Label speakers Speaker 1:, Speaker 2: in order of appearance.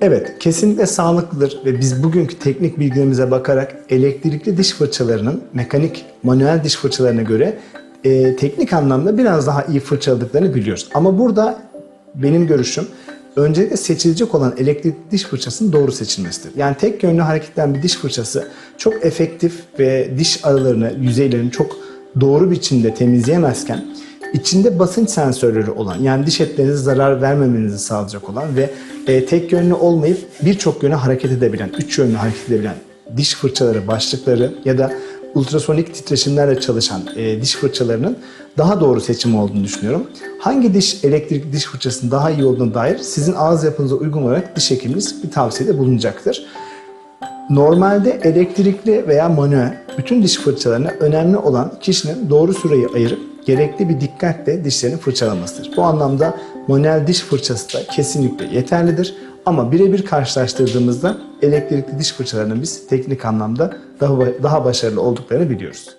Speaker 1: Evet, kesinlikle sağlıklıdır ve biz bugünkü teknik bilgilerimize bakarak elektrikli diş fırçalarının mekanik, manuel diş fırçalarına göre e, teknik anlamda biraz daha iyi fırçaladıklarını biliyoruz. Ama burada benim görüşüm öncelikle seçilecek olan elektrikli diş fırçasının doğru seçilmesidir. Yani tek yönlü hareketten bir diş fırçası çok efektif ve diş aralarını, yüzeylerini çok doğru biçimde temizleyemezken içinde basınç sensörleri olan yani diş etlerinize zarar vermemenizi sağlayacak olan ve e, tek yönlü olmayıp birçok yöne hareket edebilen, üç yönlü hareket edebilen diş fırçaları, başlıkları ya da ultrasonik titreşimlerle çalışan e, diş fırçalarının daha doğru seçim olduğunu düşünüyorum. Hangi diş elektrik diş fırçasının daha iyi olduğuna dair sizin ağız yapınıza uygun olarak diş hekiminiz bir tavsiyede bulunacaktır. Normalde elektrikli veya manuel bütün diş fırçalarına önemli olan kişinin doğru süreyi ayırıp gerekli bir dikkatle dişlerini fırçalamasıdır. Bu anlamda manuel diş fırçası da kesinlikle yeterlidir. Ama birebir karşılaştırdığımızda elektrikli diş fırçalarının biz teknik anlamda daha, daha başarılı olduklarını biliyoruz.